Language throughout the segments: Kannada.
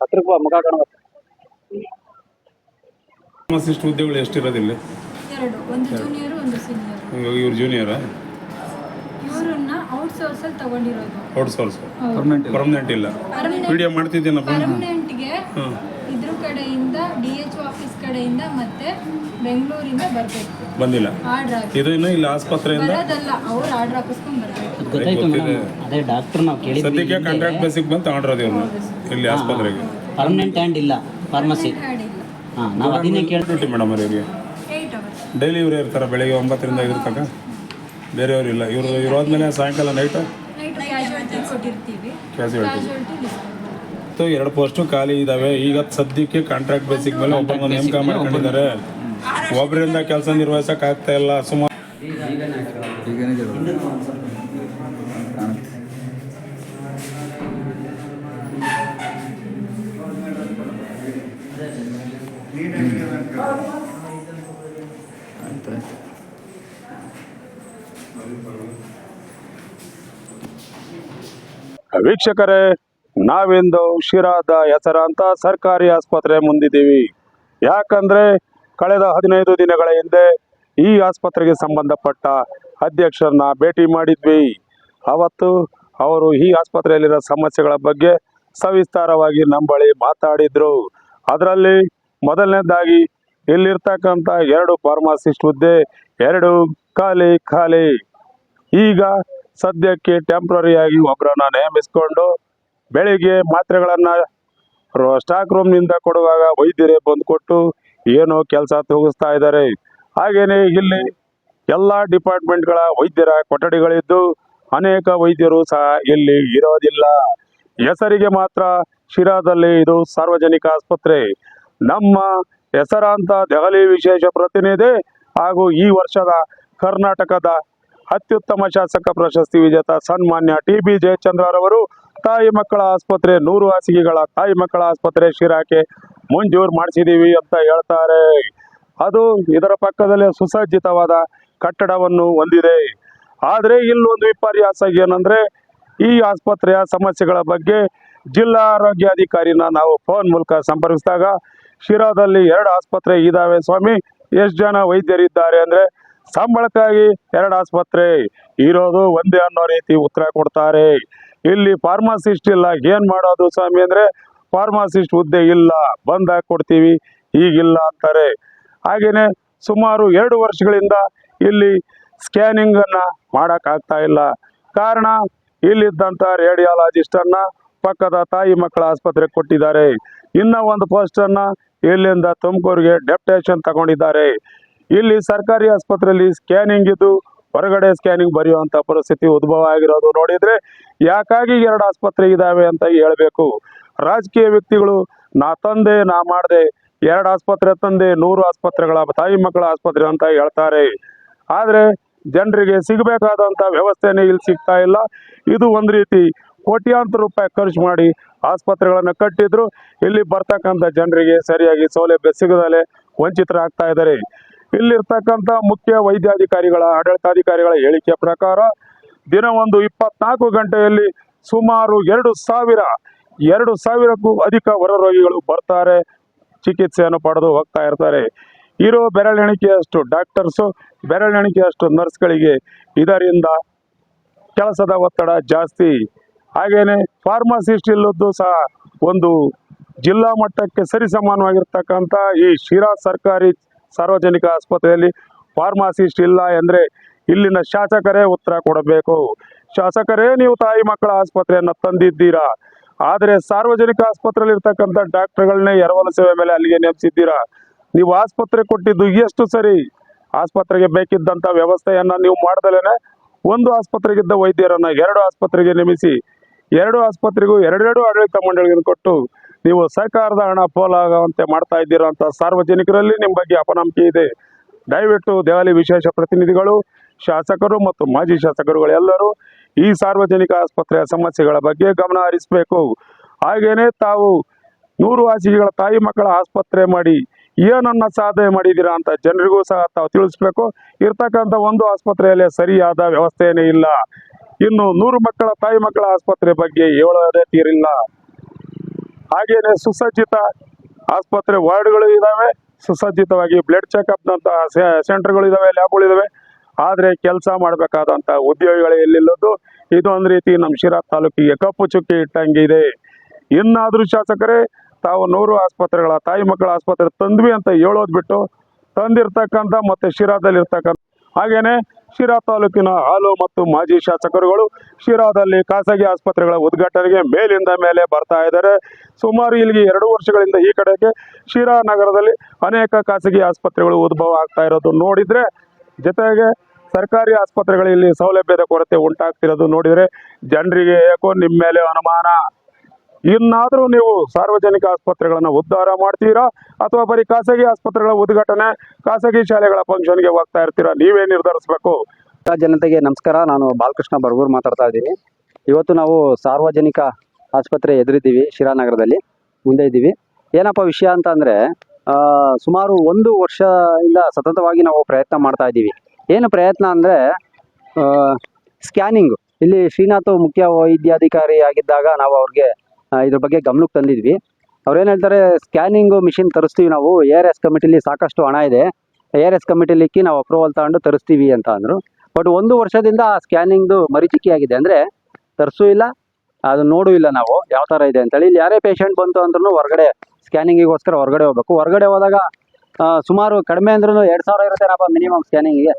ಹತ್ರಕ್ಕೆ ಬಾ ಮುಖ ಕಾಣಬೇಕು ಫಾರ್ಮಸಿಸ್ಟ್ ಹುದ್ದೆಗಳು ಎಷ್ಟಿರೋದಿಲ್ಲ? ಎರಡು ಒಂದು ಜೂನಿಯರ್ ಒಂದು ಸೀನಿಯರ್ ಇವಾಗ ಇವ್ರು ಜೂನಿಯರಾ ಇವರನ್ನ ತಗೊಂಡಿರೋದು. ಔಟ್ಸೋರ್ಸ್ ಪರ್ಮನೆಂಟ್ ಪರ್ಮನೆಂಟ್ ಇಲ್ಲ. ವಿಡಿಯೋ ಮಾಡ್ತಿದ್ದೀನಪ್ಪ. ಇದ್ರ ಕಡೆಯಿಂದ ಡಿ ಎಚ್ ಆಫೀಸ್ ಕಡೆಯಿಂದ ಮತ್ತೆ ಬೆಂಗಳೂರಿಂದ ಬರಬೇಕು. ಬಂದಿಲ್ಲ. ಆರ್ಡರ್ ಇದು ಇನ್ನು ಇಲ್ಲಿ ಆಸ್ಪತ್ರೆಯಿಂದ ಬರೋದಲ್ಲ ಅವ್ರು ಆರ್ಡರ್ ಹಾಕಿಸ್ಕೊಂಡು ಬರಬೇಕು ಅದು ಗೊತ್ತಾಯ್ತು ಮೇಡಮ್ ಅದೇ ಡಾಕ್ಟರ್ ನಾವು ಕೇಳಿದ್ವಿ ಸದ್ಯಕ್ಕೆ ಕಾಂಟ್ರಾಕ್ಟ್ ಬೇಸಿಗೆ ಬಂದು ಆರ್ಡರ್ ಇವ್ರನ್ನ ಇಲ್ಲಿ ಆಸ್ಪತ್ರೆಗೆ. ಪರ್ಮನೆಂಟ್ ಹ್ಯಾಂಡ್ ಇಲ್ಲ ಫಾರ್ಮಸಿ ಹಾಂ ನಾವು ಅದನ್ನೇ ಕೇಳ್ತೀವಿ ಮೇಡಮ್ ಅವ್ರಿಗೆ. ಡೈಲಿ ಇವರೇ ಇರ್ತಾರೆ ಬೆಳಿಗ್ಗೆ ಒಂಬತ್ತರಿಂದ ಐದರ ತನಕ. ಬೇರೆಯವ್ರು ಇಲ್ಲ. ಇವರು ಇರೋದ್ಮೇಲೆ ಸಾಯಂಕಾಲ ನೈಟು ಕ್ಯಾಶುಯಾಲಿಟಿ ಲಿಸ್ಟ್ ಎರಡು ಪೋಸ್ಟು ಖಾಲಿ ಇದ್ದಾವೆ ಈಗ ಸದ್ಯಕ್ಕೆ ಕಾಂಟ್ರಾಕ್ಟ್ ಬೇಸಿಕ್ ಮೇಲೆ ಒಬ್ಬ ನೇಮಕ ಮಾಡ್ಕೊಂಡಿದ್ದಾರೆ. ಒಬ್ಬರಿಂದ ಕೆಲಸ ನಿರ್ವಹಿಸಕ್ಕೆ ಆಗ್ತಾ ಇಲ್ಲ ಸುಮಾರು ವೀಕ್ಷಕರೇ ನಾವಿಂದು ಶಿರಾದ ಹೆಸರಾಂತ ಸರ್ಕಾರಿ ಆಸ್ಪತ್ರೆ ಮುಂದಿದ್ದೀವಿ. ಯಾಕಂದ್ರೆ ಕಳೆದ ಹದಿನೈದು ದಿನಗಳ ಹಿಂದೆ ಈ ಆಸ್ಪತ್ರೆಗೆ ಸಂಬಂಧಪಟ್ಟ ಅಧ್ಯಕ್ಷರನ್ನ ಭೇಟಿ ಮಾಡಿದ್ವಿ. ಅವತ್ತು ಅವರು ಈ ಆಸ್ಪತ್ರೆಯಲ್ಲಿರೋ ಸಮಸ್ಯೆಗಳ ಬಗ್ಗೆ ಸವಿಸ್ತಾರವಾಗಿ ನಮ್ಮ ಬಳಿ ಮಾತಾಡಿದ್ರು. ಅದರಲ್ಲಿ ಮೊದಲನೇದಾಗಿ ಇಲ್ಲಿರ್ತಕ್ಕಂಥ ಎರಡು ಫಾರ್ಮಾಸಿಸ್ಟ್ ಹುದ್ದೆ, ಎರಡು ಖಾಲಿ ಖಾಲಿ. ಈಗ ಸದ್ಯಕ್ಕೆ ಟೆಂಪ್ರರಿಯಾಗಿ ಒಬ್ಬರನ್ನ ನೇಮಿಸಿಕೊಂಡು ಬೆಳಿಗ್ಗೆ ಮಾತ್ರೆಗಳನ್ನು ಸ್ಟಾಕ್ ರೂಮ್ನಿಂದ ಕೊಡುವಾಗ ವೈದ್ಯರೇ ಬಂದು ಕೊಟ್ಟು ಏನೋ ಕೆಲಸ ತೂಗಿಸ್ತಾ ಇದ್ದಾರೆ. ಹಾಗೇನೆ ಇಲ್ಲಿ ಎಲ್ಲ ಡಿಪಾರ್ಟ್ಮೆಂಟ್ಗಳ ವೈದ್ಯರ ಕೊಠಡಿಗಳಿದ್ದು ಅನೇಕ ವೈದ್ಯರು ಸಹ ಇಲ್ಲಿ ಇರೋದಿಲ್ಲ. ಹೆಸರಿಗೆ ಮಾತ್ರ ಶಿರಾದಲ್ಲಿ ಇದು ಸಾರ್ವಜನಿಕ ಆಸ್ಪತ್ರೆ. ನಮ್ಮ ಹೆಸರಾಂತ ದೆಹಲಿ ವಿಶೇಷ ಪ್ರತಿನಿಧಿ ಹಾಗೂ ಈ ವರ್ಷದ ಕರ್ನಾಟಕದ ಅತ್ಯುತ್ತಮ ಶಾಸಕ ಪ್ರಶಸ್ತಿ ವಿಜೇತ ಸನ್ಮಾನ್ಯ ಟಿ ಬಿ ಜಯಚಂದ್ರರವರು ತಾಯಿ ಮಕ್ಕಳ ಆಸ್ಪತ್ರೆ ನೂರು ಹಾಸಿಗೆಗಳ ತಾಯಿ ಮಕ್ಕಳ ಆಸ್ಪತ್ರೆ ಶಿರಾಕ್ಕೆ ಮಂಜೂರು ಮಾಡಿಸಿದ್ದೀವಿ ಅಂತ ಹೇಳ್ತಾರೆ. ಅದು ಇದರ ಪಕ್ಕದಲ್ಲಿ ಸುಸಜ್ಜಿತವಾದ ಕಟ್ಟಡವನ್ನು ಹೊಂದಿದೆ. ಆದರೆ ಇಲ್ಲೊಂದು ವಿಪರ್ಯಾಸ ಏನಂದರೆ, ಈ ಆಸ್ಪತ್ರೆಯ ಸಮಸ್ಯೆಗಳ ಬಗ್ಗೆ ಜಿಲ್ಲಾ ಆರೋಗ್ಯಾಧಿಕಾರಿನ ನಾವು ಫೋನ್ ಮೂಲಕ ಸಂಪರ್ಕಿಸಿದಾಗ, ಶಿರಾದಲ್ಲಿ ಎರಡು ಆಸ್ಪತ್ರೆ ಇದಾವೆ ಸ್ವಾಮಿ. ಎಷ್ಟು ಜನ ವೈದ್ಯರಿದ್ದಾರೆ ಅಂದರೆ, ಸಂಬಳಕ್ಕಾಗಿ ಎರಡು ಆಸ್ಪತ್ರೆ ಇರೋದು ಒಂದೇ ಅನ್ನೋ ರೀತಿ ಉತ್ತರ ಕೊಡ್ತಾರೆ. ಇಲ್ಲಿ ಫಾರ್ಮಸಿಸ್ಟ್ ಇಲ್ಲ. ಏನು ಮಾಡೋದು ಸ್ವಾಮಿ ಅಂದ್ರೆ ಫಾರ್ಮಸಿಸ್ಟ್ ಹುದ್ದೆ ಇಲ್ಲ, ಬಂದ್ ಕೊಡ್ತೀವಿ ಈಗಿಲ್ಲ ಅಂತಾರೆ. ಹಾಗೆಯೇ ಸುಮಾರು ಎರಡು ವರ್ಷಗಳಿಂದ ಇಲ್ಲಿ ಸ್ಕ್ಯಾನಿಂಗ್ ಮಾಡೋಕ್ಕಾಗ್ತಾ ಇಲ್ಲ. ಕಾರಣ ಇಲ್ಲಿದ್ದಂಥ ರೇಡಿಯಾಲಜಿಸ್ಟ್ ಅನ್ನ ಪಕ್ಕದ ತಾಯಿ ಮಕ್ಕಳ ಆಸ್ಪತ್ರೆಗೆ ಕೊಟ್ಟಿದ್ದಾರೆ. ಇನ್ನ ಒಂದು ಪೋಸ್ಟ್ ಅನ್ನ ಇಲ್ಲಿಂದ ತುಮಕೂರಿಗೆ ಡೆಪ್ಟೇಷನ್ ತಗೊಂಡಿದ್ದಾರೆ. ಇಲ್ಲಿ ಸರ್ಕಾರಿ ಆಸ್ಪತ್ರೆಯಲ್ಲಿ ಸ್ಕ್ಯಾನಿಂಗ್ ಇದ್ದು ಹೊರಗಡೆ ಸ್ಕ್ಯಾನಿಂಗ್ ಬರೆಯುವಂಥ ಪರಿಸ್ಥಿತಿ ಉದ್ಭವ ಆಗಿರೋದು ನೋಡಿದ್ರೆ, ಯಾಕಾಗಿ ಎರಡು ಆಸ್ಪತ್ರೆ ಇದಾವೆ ಅಂತ ಹೇಳ್ಬೇಕು? ರಾಜಕೀಯ ವ್ಯಕ್ತಿಗಳು, ನಾ ತಂದೆ, ನಾ ಮಾಡಿದೆ, ಎರಡು ಆಸ್ಪತ್ರೆ ತಂದೆ, ನೂರು ಆಸ್ಪತ್ರೆಗಳ ತಾಯಿ ಮಕ್ಕಳ ಆಸ್ಪತ್ರೆ ಅಂತ ಹೇಳ್ತಾರೆ. ಆದರೆ ಜನರಿಗೆ ಸಿಗಬೇಕಾದಂತ ವ್ಯವಸ್ಥೆನೇ ಇಲ್ಲಿ ಸಿಗ್ತಾ ಇಲ್ಲ. ಇದು ಒಂದು ರೀತಿ ಕೋಟ್ಯಾಂತರ ರೂಪಾಯಿ ಖರ್ಚು ಮಾಡಿ ಆಸ್ಪತ್ರೆಗಳನ್ನು ಕಟ್ಟಿದ್ರು, ಇಲ್ಲಿ ಬರ್ತಕ್ಕಂಥ ಜನರಿಗೆ ಸರಿಯಾಗಿ ಸೌಲಭ್ಯ ಸಿಗದಲೇ ವಂಚಿತರಾಗ್ತಾ ಇದ್ದಾರೆ. ಇಲ್ಲಿರ್ತಕ್ಕಂಥ ಮುಖ್ಯ ವೈದ್ಯಾಧಿಕಾರಿಗಳ, ಆಡಳಿತಾಧಿಕಾರಿಗಳ ಹೇಳಿಕೆ ಪ್ರಕಾರ ದಿನ ಒಂದು ಇಪ್ಪತ್ನಾಲ್ಕು ಗಂಟೆಯಲ್ಲಿ ಸುಮಾರು ಎರಡು ಸಾವಿರ ಎರಡು ಸಾವಿರಕ್ಕೂ ಅಧಿಕ ಹೊರ ರೋಗಿಗಳು ಬರ್ತಾರೆ. ಚಿಕಿತ್ಸೆಯನ್ನು ಪಡೆದು ಹೋಗ್ತಾ ಇರ್ತಾರೆ. ಇರೋ ಬೆರಳೆಣಿಕೆಯಷ್ಟು ಡಾಕ್ಟರ್ಸು ಬೆರಳೆಣಿಕೆಯಷ್ಟು ನರ್ಸ್ಗಳಿಗೆ ಇದರಿಂದ ಕೆಲಸದ ಒತ್ತಡ ಜಾಸ್ತಿ. ಹಾಗೇನೆ ಫಾರ್ಮಸಿಸ್ಟ್ ಇಲ್ಲದ್ದು ಸಹ ಒಂದು ಜಿಲ್ಲಾ ಮಟ್ಟಕ್ಕೆ ಸರಿಸಮಾನವಾಗಿರ್ತಕ್ಕಂಥ ಈ ಶಿರಾ ಸರ್ಕಾರಿ ಸಾರ್ವಜನಿಕ ಆಸ್ಪತ್ರೆಯಲ್ಲಿ ಫಾರ್ಮಸಿಸ್ಟ್ ಇಲ್ಲ ಎಂದರೆ ಇಲ್ಲಿನ ಶಾಸಕರೇ ಉತ್ತರ ಕೊಡಬೇಕು. ಶಾಸಕರೇ, ನೀವು ತಾಯಿ ಮಕ್ಕಳ ಆಸ್ಪತ್ರೆಯನ್ನು ತಂದಿದ್ದೀರಾ? ಆದರೆ ಸಾರ್ವಜನಿಕ ಆಸ್ಪತ್ರೆಯಲ್ಲಿ ಇರ್ತಕ್ಕಂಥ ಡಾಕ್ಟರ್ಗಳನ್ನೇ ಎರವಲು ಸೇವೆ ಮೇಲೆ ಅಲ್ಲಿಗೆ ನೇಮಿಸಿದ್ದೀರಾ? ನೀವು ಆಸ್ಪತ್ರೆ ಕೊಟ್ಟಿದ್ದು ಎಷ್ಟು ಸರಿ? ಆಸ್ಪತ್ರೆಗೆ ಬೇಕಿದ್ದಂಥ ವ್ಯವಸ್ಥೆಯನ್ನು ನೀವು ಮಾಡ್ದಲೇನೆ ಒಂದು ಆಸ್ಪತ್ರೆಗಿದ್ದ ವೈದ್ಯರನ್ನ ಎರಡು ಆಸ್ಪತ್ರೆಗೆ ನೇಮಿಸಿ, ಎರಡು ಆಸ್ಪತ್ರೆಗೂ ಎರಡೆರಡು ಆಡಳಿತ ಮಂಡಳಿಗಳನ್ನು ಕೊಟ್ಟು ನೀವು ಸರ್ಕಾರದ ಹಣ ಪೋಲಾಗುವಂತೆ ಮಾಡ್ತಾ ಇದ್ದೀರಂಥ ಸಾರ್ವಜನಿಕರಲ್ಲಿ ನಿಮ್ಮ ಬಗ್ಗೆ ಅಪನಂಬಿಕೆ ಇದೆ. ದಯವಿಟ್ಟು ದೆಹಲಿ ವಿಶೇಷ ಪ್ರತಿನಿಧಿಗಳು, ಶಾಸಕರು ಮತ್ತು ಮಾಜಿ ಶಾಸಕರುಗಳು ಎಲ್ಲರೂ ಈ ಸಾರ್ವಜನಿಕ ಆಸ್ಪತ್ರೆಯ ಸಮಸ್ಯೆಗಳ ಬಗ್ಗೆ ಗಮನ ಹರಿಸಬೇಕು. ಹಾಗೇನೆ ತಾವು ನೂರು ಹಾಸಿಗೆಗಳ ತಾಯಿ ಮಕ್ಕಳ ಆಸ್ಪತ್ರೆ ಮಾಡಿ ಏನನ್ನ ಸಾಧನೆ ಮಾಡಿದ್ದೀರಾ ಅಂತ ಜನರಿಗೂ ಸಹ ತಾವು ತಿಳಿಸ್ಬೇಕು. ಇರ್ತಕ್ಕಂಥ ಒಂದು ಆಸ್ಪತ್ರೆಯಲ್ಲಿ ಸರಿಯಾದ ವ್ಯವಸ್ಥೆಯೇ ಇಲ್ಲ. ಇನ್ನು ನೂರು ಮಕ್ಕಳ ತಾಯಿ ಮಕ್ಕಳ ಆಸ್ಪತ್ರೆ ಬಗ್ಗೆ ಹೇಳೋದೇ ತೀರಿಲ್ಲ ಹಾಗೇನೆ ಸುಸಜ್ಜಿತ ಆಸ್ಪತ್ರೆ ವಾರ್ಡ್ಗಳು ಇದ್ದಾವೆ ಸುಸಜ್ಜಿತವಾಗಿ ಬ್ಲಡ್ ಚೆಕಪ್ನಂತಹ ಸೆಂಟರ್ಗಳು ಇದ್ದಾವೆ ಲ್ಯಾಬ್ಗಳು ಇದ್ದಾವೆ ಆದರೆ ಕೆಲಸ ಮಾಡಬೇಕಾದಂಥ ಉದ್ಯೋಗಿಗಳು ಎಲ್ಲಿಲ್ಲದ್ದು ಇದು ಒಂದು ರೀತಿ ನಮ್ಮ ಶಿರಾ ತಾಲೂಕಿಗೆ ಕಪ್ಪು ಚುಕ್ಕಿ ಇಟ್ಟಂಗಿದೆ. ಇನ್ನಾದರೂ ಶಾಸಕರೇ, ತಾವು ನೂರು ಆಸ್ಪತ್ರೆಗಳ ತಾಯಿ ಮಕ್ಕಳ ಆಸ್ಪತ್ರೆ ತಂದ್ವಿ ಅಂತ ಹೇಳೋದು ಬಿಟ್ಟು ತಂದಿರ್ತಕ್ಕಂಥ ಮತ್ತು ಶಿರಾದಲ್ಲಿರ್ತಕ್ಕಂಥ ಹಾಗೆಯೇ ಶಿರಾ ತಾಲೂಕಿನ ಹಾಲು ಮತ್ತು ಮಾಜಿ ಶಾಸಕರುಗಳು ಶಿರಾದಲ್ಲಿ ಖಾಸಗಿ ಆಸ್ಪತ್ರೆಗಳ ಉದ್ಘಾಟನೆಗೆ ಮೇಲಿಂದ ಮೇಲೆ ಬರ್ತಾ ಇದ್ದಾರೆ. ಸುಮಾರು ಇಲ್ಲಿಗೆ ಎರಡು ವರ್ಷಗಳಿಂದ ಈ ಕಡೆಗೆ ಶಿರಾ ನಗರದಲ್ಲಿ ಅನೇಕ ಖಾಸಗಿ ಆಸ್ಪತ್ರೆಗಳು ಉದ್ಭವ ಆಗ್ತಾ ಇರೋದು ನೋಡಿದ್ರೆ ಜೊತೆಗೆ ಸರ್ಕಾರಿ ಆಸ್ಪತ್ರೆಗಳಲ್ಲಿ ಸೌಲಭ್ಯದ ಕೊರತೆ ಉಂಟಾಗ್ತಿರೋದು ನೋಡಿದರೆ ಜನರಿಗೆ ಯಾಕೋ ನಿಮ್ಮ ಮೇಲೆ ಅನುಮಾನ? ಇನ್ನಾದರೂ ನೀವು ಸಾರ್ವಜನಿಕ ಆಸ್ಪತ್ರೆಗಳನ್ನು ಉದ್ಧಾರ ಮಾಡ್ತೀರಾ? ಅಥವಾ ಬರೀ ಖಾಸಗಿ ಆಸ್ಪತ್ರೆಗಳ ಉದ್ಘಾಟನೆ, ಖಾಸಗಿ ಶಾಲೆಗಳ ಫಂಕ್ಷನ್ಗೆ ಹೋಗ್ತಾ ಇರ್ತೀರಾ? ನೀವೇ ನಿರ್ಧರಿಸಬೇಕು. ಜನತೆಗೆ ನಮಸ್ಕಾರ. ನಾನು ಬಾಲಕೃಷ್ಣ ಬರ್ಗೂರ್ ಮಾತಾಡ್ತಾ ಇದ್ದೀನಿ. ಇವತ್ತು ನಾವು ಸಾರ್ವಜನಿಕ ಆಸ್ಪತ್ರೆ ಎದುರಿದ್ದೀವಿ. ಶಿರಾನಗರದಲ್ಲಿ ಮುಂದೆ ಇದ್ದೀವಿ. ಏನಪ್ಪ ವಿಷಯ ಅಂತ ಅಂದರೆ ಸುಮಾರು ಒಂದು ವರ್ಷದಿಂದ ಸತತವಾಗಿ ನಾವು ಪ್ರಯತ್ನ ಮಾಡ್ತಾ ಇದ್ದೀವಿ. ಏನು ಪ್ರಯತ್ನ ಅಂದರೆ ಸ್ಕ್ಯಾನಿಂಗು. ಇಲ್ಲಿ ಶ್ರೀನಾಥ್ ಮುಖ್ಯ ವೈದ್ಯಾಧಿಕಾರಿ ಆಗಿದ್ದಾಗ ನಾವು ಅವ್ರಿಗೆ ಇದ್ರ ಬಗ್ಗೆ ಗಮನಕ್ಕೆ ತಂದಿದ್ವಿ. ಅವ್ರೇನು ಹೇಳ್ತಾರೆ, ಸ್ಕ್ಯಾನಿಂಗು ಮಿಷಿನ್ ತರಿಸ್ತೀವಿ ನಾವು ಎ ಆರ್ ಎಸ್ ಕಮಿಟಿಲಿ ಸಾಕಷ್ಟು ಹಣ ಇದೆ. ಎ ಆರ್ ಎಸ್ ಕಮಿಟಿಲಿಕ್ಕಿ ನಾವು ಅಪ್ರೂವಲ್ ತಗೊಂಡು ತರಿಸ್ತೀವಿ ಅಂತ ಅಂದರು. ಬಟ್ ಒಂದು ವರ್ಷದಿಂದ ಆ ಸ್ಕ್ಯಾನಿಂಗ್ದು ಮರಿಚಿಕೆ ಆಗಿದೆ ಅಂದರೆ, ತರಿಸೂ ಇಲ್ಲ ಅದು ನೋಡೂ ಇಲ್ಲ ನಾವು, ಯಾವ ಥರ ಇದೆ ಅಂತೇಳಿ. ಇಲ್ಲಿ ಯಾರೇ ಪೇಷಂಟ್ ಬಂತು ಅಂದ್ರೂ ಹೊರಗಡೆ ಸ್ಕ್ಯಾನಿಂಗಿಗೋಸ್ಕರ ಹೊರಗಡೆ ಹೋಗ್ಬೇಕು. ಹೊರಗಡೆ ಹೋದಾಗ ಸುಮಾರು ಕಡಿಮೆ ಅಂದ್ರೂ ಎರಡು ಸಾವಿರ ಇರುತ್ತೇನಪ್ಪ ಮಿನಿಮಮ್ ಸ್ಕ್ಯಾನಿಂಗಿಗೆ?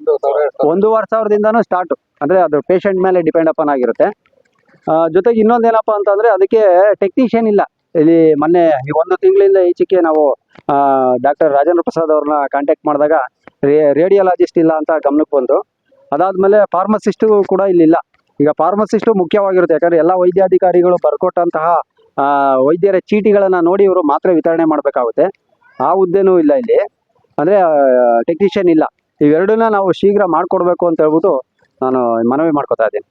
ಒಂದೂವರೆ ಸಾವಿರದಿಂದನೂ ಸ್ಟಾರ್ಟು. ಅಂದರೆ ಅದು ಪೇಷಂಟ್ ಮೇಲೆ ಡಿಪೆಂಡ್ ಅಪಾನ್ ಆಗಿರುತ್ತೆ. ಜೊತೆಗೆ ಜೊತೆಗೆ ಇನ್ನೊಂದೇನಪ್ಪ ಅಂತಂದರೆ ಅದಕ್ಕೆ ಟೆಕ್ನಿಷಿಯನ್ ಇಲ್ಲ. ಇಲ್ಲಿ ಮೊನ್ನೆ ಈ ಒಂದು ತಿಂಗಳಿಂದ ಈಚೆಗೆ ನಾವು ಡಾಕ್ಟರ್ ರಾಜೇಂದ್ರ ಪ್ರಸಾದ್ ಅವ್ರನ್ನ ಕಾಂಟ್ಯಾಕ್ಟ್ ಮಾಡಿದಾಗ ರೇ ರೇಡಿಯಾಲಜಿಸ್ಟ್ ಇಲ್ಲ ಅಂತ ಗಮನಕ್ಕೆ ಬಂತು ಅದಾದಮೇಲೆ ಫಾರ್ಮಸಿಸ್ಟು ಕೂಡ ಇಲ್ಲಿಲ್ಲ. ಈಗ ಫಾರ್ಮಸಿಸ್ಟು ಮುಖ್ಯವಾಗಿರುತ್ತೆ. ಯಾಕಂದರೆ ಎಲ್ಲ ವೈದ್ಯಾಧಿಕಾರಿಗಳು ಬರ್ಕೊಟ್ಟಂತಹ ವೈದ್ಯರ ಚೀಟಿಗಳನ್ನು ನೋಡಿ ಇವರು ಮಾತ್ರ ವಿತರಣೆ ಮಾಡಬೇಕಾಗುತ್ತೆ. ಆ ಹುದ್ದೆನೂ ಇಲ್ಲ ಇಲ್ಲಿ. ಅಂದರೆ ಟೆಕ್ನಿಷಿಯನ್ ಇಲ್ಲ. ಇವೆರಡನ್ನ ನಾವು ಶೀಘ್ರ ಮಾಡಿಕೊಡ್ಬೇಕು ಅಂತ ಹೇಳ್ಬಿಟ್ಟು ನಾನು ಮನವಿ ಮಾಡ್ಕೊತಾ ಇದ್ದೀನಿ.